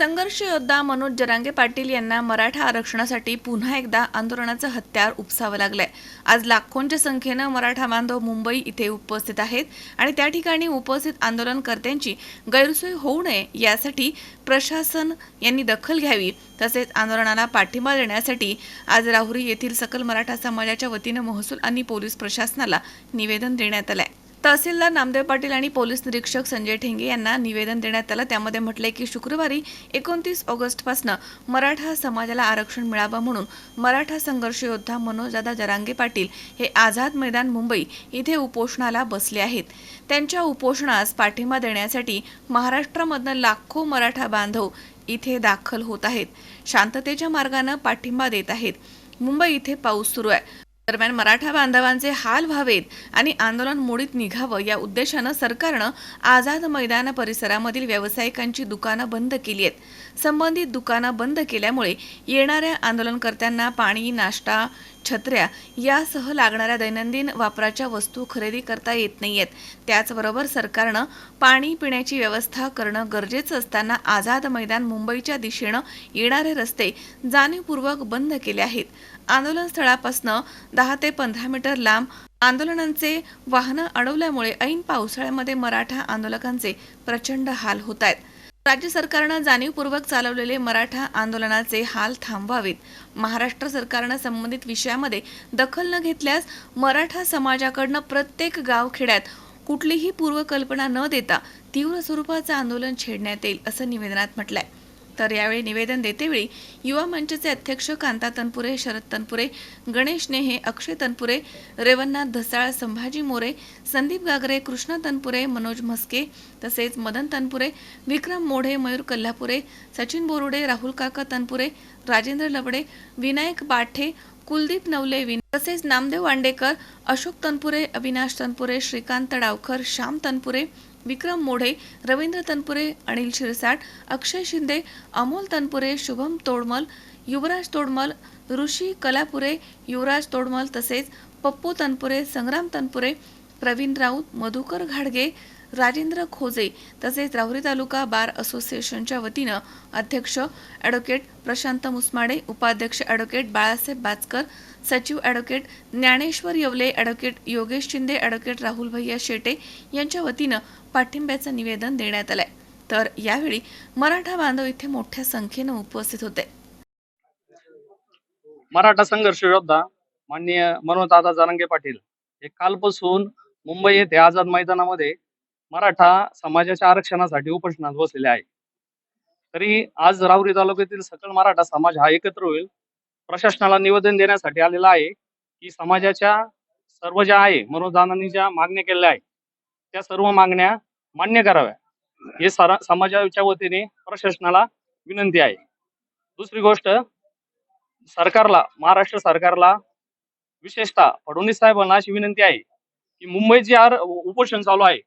संघर्ष योद्धा मनोज जरांगे पाटील यांना मराठा आरक्षणासाठी पुन्हा एकदा आंदोलनाचं हत्यार उपसावं लागलंय. आज लाखोंच्या संख्येनं मराठा बांधव मुंबई इथे उपस्थित आहेत आणि त्या ठिकाणी उपस्थित आंदोलनकर्त्यांची गैरसोय होऊ नये यासाठी प्रशासन यांनी दखल घ्यावी तसेच आंदोलनाला पाठिंबा देण्यासाठी आज राहुरी येथील सकल मराठा समाजाच्या वतीनं महसूल आणि पोलीस प्रशासनाला निवेदन देण्यात आलं आहे तहसीलदार नामदेव पाटील आणि पोलीस निरीक्षक संजय ठेंगे यांना निवेदन देण्यात आलं. त्यामध्ये म्हटलंय की शुक्रवारी एकोणतीस ऑगस्टपासून मराठा समाजाला आरक्षण मिळावं म्हणून मराठा संघर्ष योद्धा मनोजदादा जरांगे पाटील हे आझाद मैदान मुंबई इथे उपोषणाला बसले आहेत. त्यांच्या उपोषणास पाठिंबा देण्यासाठी महाराष्ट्रामधनं लाखो मराठा बांधव इथे दाखल होत आहेत. शांततेच्या मार्गानं पाठिंबा देत आहेत. मुंबई इथे पाऊस सुरू आहे. दरम्यान मराठा बांधवांचे हाल व्हावेत आणि आंदोलन मोडीत निघावं या उद्देशानं सरकारनं आझाद मैदान परिसरामधील व्यावसायिकांची दुकानं बंद केली आहेत. संबंधित दुकानं बंद केल्यामुळे येणाऱ्या आंदोलनकर्त्यांना पाणी नाश्ता छत्र्या यासह लागणाऱ्या दैनंदिन वापराच्या वस्तू खरेदी करता येत नाहीयेत. त्याचबरोबर सरकारनं पाणी पिण्याची व्यवस्था करणं गरजेचं असताना आझाद मैदान मुंबईच्या दिशेनं येणारे रस्ते जाणीवपूर्वक बंद केले आहेत. आंदोलन स्थळापासून दहा ते पंधरा मीटर लांब आंदोलनांचे वाहनं अडवल्यामुळे ऐन पावसाळ्यामध्ये मराठा आंदोलकांचे प्रचंड हाल होत आहेत राज्य सरकारनं जाणीवपूर्वक चालवलेले मराठा आंदोलनाचे हाल थांबवावेत. महाराष्ट्र सरकारनं संबंधित विषयामध्ये दखल न घेतल्यास मराठा समाजाकडनं प्रत्येक गावखेड्यात कुठलीही पूर्वकल्पना न देता तीव्र स्वरूपाचं आंदोलन छेडण्यात येईल असं निवेदनात म्हटलंय. तर यावेळी निवेदन देतेवेळी युवा मंचचे अध्यक्ष कांता तनपुरे शरद तनपुरे गणेश नेहे अक्षय तनपुरे रेवन्नाथ धसाळ संभाजी मोरे संदीप गागरे कृष्णा तनपुरे मनोज म्हस्के तसेच मदन तनपुरे विक्रम मोढे मयूर कल्हापुरे सचिन बोरुडे राहुल काका तनपुरे राजेंद्र लवडे विनायक बाठे कुलदीप नवले विन तसेच नामदेव वांडेकर अशोक तनपुरे अविनाश तनपुरे श्रीकांत डावकर श्याम तनपुरे विक्रम मोढे रवींद्र तनपुरे अनिल शिरसाट अक्षय शिंदे अमोल तनपुरे शुभम तोडमल युवराज तोडमल ऋषी कलापुरे युवराज तोडमल तसेच पप्पू तनपुरे संग्राम तनपुरे प्रवीण राऊत मधुकर घाडगे राजेंद्र खोजे तसेच राहुरी तालुका बार असोसिएशनच्या वतीनं अध्यक्ष ॲडव्होकेट प्रशांत मुसमाडे उपाध्यक्ष ॲडव्होकेट बाळासाहेब बाचकर सचिव advocate Dnyaneshwar Yewale advocate Yogesh Shinde advocate Rahul Bhaiya Shete यांच्या वतीनं पाठिंब्याचं निवेदन देण्यात आलंय. तर यावेळी मराठा बांधव इथे मोठ्या संख्येनं उपस्थित होते. मराठा संघर्ष योद्धा माननीय मनोजदादा जरांगे पाटील हे कालपासून मुंबई येथे आझाद मैदानामध्ये मराठा समाजाच्या आरक्षणासाठी उपोषणात बसलेले आहे. तरी आज राहुरी तालुक्यातील सकल मराठा समाज हा एकत्र होईल. प्रशासनाला निवेदन देण्यासाठी आलेला आहे की समाजाच्या सर्व ज्या आहे मनोजदानांनी ज्या मागण्या केलेल्या आहेत त्या सर्व मागण्या मान्य कराव्या. हे सारा समाजाच्या वतीने प्रशासनाला विनंती आहे. दुसरी गोष्ट सरकारला महाराष्ट्र सरकारला विशेषतः फडणवीस साहेबांना अशी विनंती आहे की मुंबईत जे आर उपोषण चालू आहे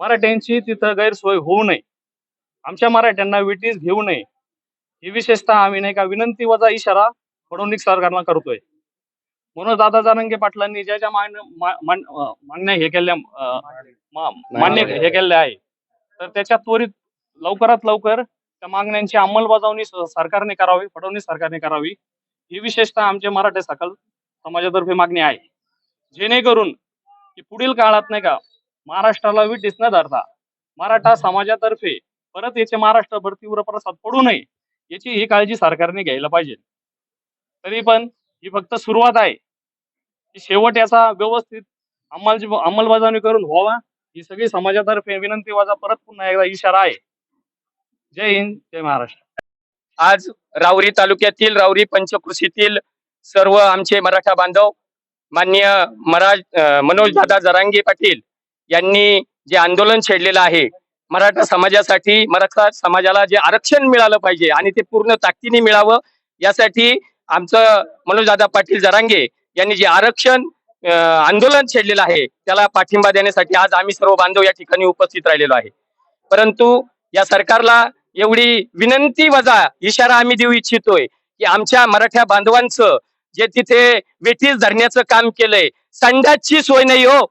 मराठ्यांची तिथं गैरसोय होऊ नये. आमच्या मराठ्यांना विटीस घेऊ नये. ही विशेषतः आम्ही नाही का विनंती वजा इशारा फडणवीस सरकारला करतोय. मनोज दादा जरांगे पाटलांनी ज्या ज्या मान्य हे केल्या मान्य हे केले आहे. तर त्याच्यात त्वरित लवकरात लवकर त्या मागण्यांची अंमलबजावणी सरकारने करावी फडणवीस सरकारने करावी. ही विशेषतः आमच्या मराठी सकल समाजातर्फे मागणी आहे. जेणेकरून की पुढील काळात नाही का महाराष्ट्राला विटीस न धरता. मराठा समाजातर्फे परत याचे महाराष्ट्रभर तीव्र प्रसाद पडू नये याची ही काळजी सरकारने घ्यायला पाहिजे. तरी पण ही फक्त सुरुवात आहे. शेवट याचा व्यवस्थित अंमल अंमलबजावणी करून व्हावा. ही सगळी समाजातर्फे विनंती वाजा. परत पुन्हा एकदा इशारा आहे. जय हिंद जय महाराष्ट्र. आज राऊरी तालुक्यातील राऊरी पंचकृषीतील सर्व आमचे मराठा बांधव माननीय मराज मनोज दादा जरांगे पाटील यांनी जे आंदोलन छेडलेलं आहे मराठा समाजासाठी मराठा समाजाला जे आरक्षण मिळालं पाहिजे आणि ते पूर्ण ताकदीने मिळावं यासाठी आमचं मनोजदादा पाटील जरांगे यांनी जे आरक्षण आंदोलन छेडलेलं आहे त्याला पाठिंबा देण्यासाठी आज आम्ही सर्व बांधव या ठिकाणी उपस्थित राहिलेलो आहे. परंतु या सरकारला एवढी विनंती वजा इशारा आम्ही देऊ इच्छितोय की आमच्या मराठा बांधवांचं जे तिथे वेठीस धरण्याचं काम केलंय संडासची सोय नाही हो.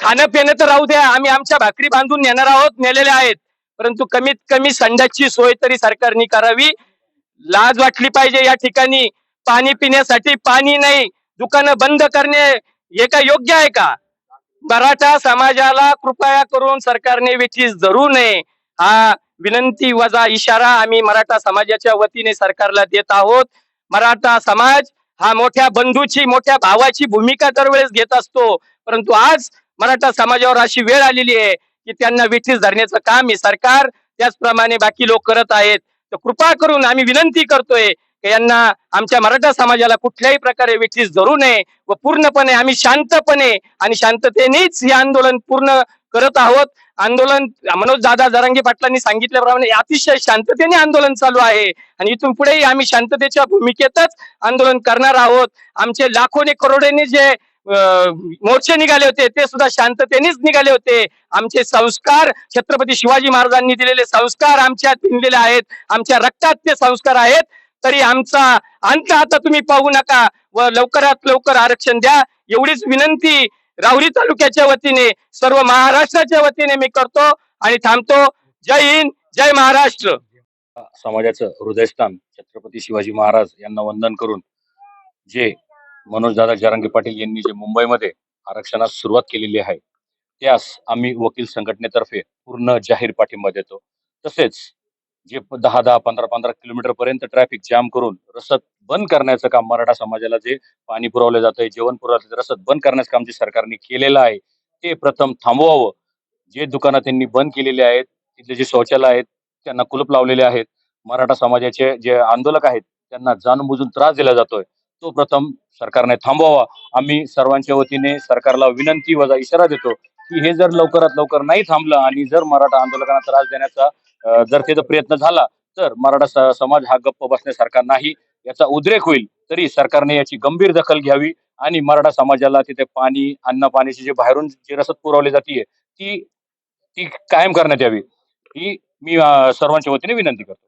खाणं पिणं तर राहू द्या. आम्ही आमच्या भाकरी बांधून नेणार आहोत नेलेल्या आहेत. परंतु कमीत कमी संडासची सोय तरी सरकारने करावी. लाज वाटली पाहिजे या ठिकाणी. पाणी पिण्यासाठी पाणी नाही. दुकानं बंद करणे हे काय योग्य आहे का? मराठा समाजाला कृपया करून सरकारने वेठीस धरू नये. हा विनंती वजा इशारा आम्ही मराठा समाजाच्या वतीने सरकारला देत आहोत. मराठा समाज हा मोठ्या बंधूची मोठ्या भावाची भूमिका दरवेळेस घेत असतो. परंतु आज मराठा समाजावर अशी वेळ आलेली आहे की त्यांना वेठीस धरण्याचं काम हे सरकार त्याचप्रमाणे बाकी लोक करत आहेत. तर कृपा करून आम्ही विनंती करतोय की यांना आमच्या मराठा समाजाला कुठल्याही प्रकारे वेठीस धरू नये व पूर्णपणे आम्ही शांतपणे आणि शांततेनेच हे आंदोलन पूर्ण करत आहोत. आंदोलन मनोज दादा जरांगी पाटलांनी सांगितल्याप्रमाणे अतिशय शांततेने आंदोलन चालू आहे. आणि इथून पुढेही आम्ही शांततेच्या भूमिकेतच आंदोलन करणार आहोत. आमचे लाखोने करोडेने जे मोर्चे निघाले होते ते सुद्धा शांततेनेच निघाले होते. आमचे संस्कार छत्रपती शिवाजी महाराजांनी दिलेले संस्कार आमच्या भिनलेले आहेत. आमच्या रक्तात ते संस्कार आहेत. तरी आमचा अंत आता तुम्ही पाहू नका व लवकरात लवकर आरक्षण द्या. एवढीच विनंती राहुरी तालुक्याच्या वतीने सर्व महाराष्ट्राच्या वतीने मी करतो आणि थांबतो. जय हिंद जय महाराष्ट्र. समाजाचं हृदयस्थान छत्रपती शिवाजी महाराज यांना वंदन करून जे मनोजदादा जरांगे पाटील यांनी जे मुंबईमध्ये आरक्षणास सुरुवात केलेली आहे त्यास आम्ही वकील संघटनेतर्फे पूर्ण जाहीर पाठिंबा देतो. तसेच जे दहा दहा पंधरा पंधरा किलोमीटर पर्यंत ट्रॅफिक जाम करून रसद बंद करण्याचं काम मराठा समाजाला जे पाणी पुरवलं जातंय जेवण पुरवलं रसद बंद करण्याचं काम जे सरकारने केलेलं आहे ते प्रथम थांबवावं. जे दुकानं त्यांनी बंद केलेली आहेत तिथले जे शौचालय आहेत त्यांना कुलूप लावलेले आहेत. मराठा समाजाचे जे आंदोलक आहेत त्यांना जाणून बुजून त्रास दिला जातोय. तो प्रथम सरकारने थांबवावा. आम्ही सर्वांच्या वतीने सरकारला विनंती वजा इशारा देतो की हे जर लवकरात लवकर नाही थांबलं आणि जर मराठा आंदोलकांना त्रास देण्याचा जर त्याचा प्रयत्न झाला तर मराठा स- समाज हा गप्प बसण्यासारखा नाही. याचा उद्रेक होईल तरी सरकारने याची गंभीर दखल घ्यावी आणि मराठा समाजाला तिथे पाणी अन्न पाण्याची जे बाहेरून जे रसद पुरवली जाते ती ती कायम करण्यात यावी. ही मी सर्वांच्या वतीने विनंती करतो.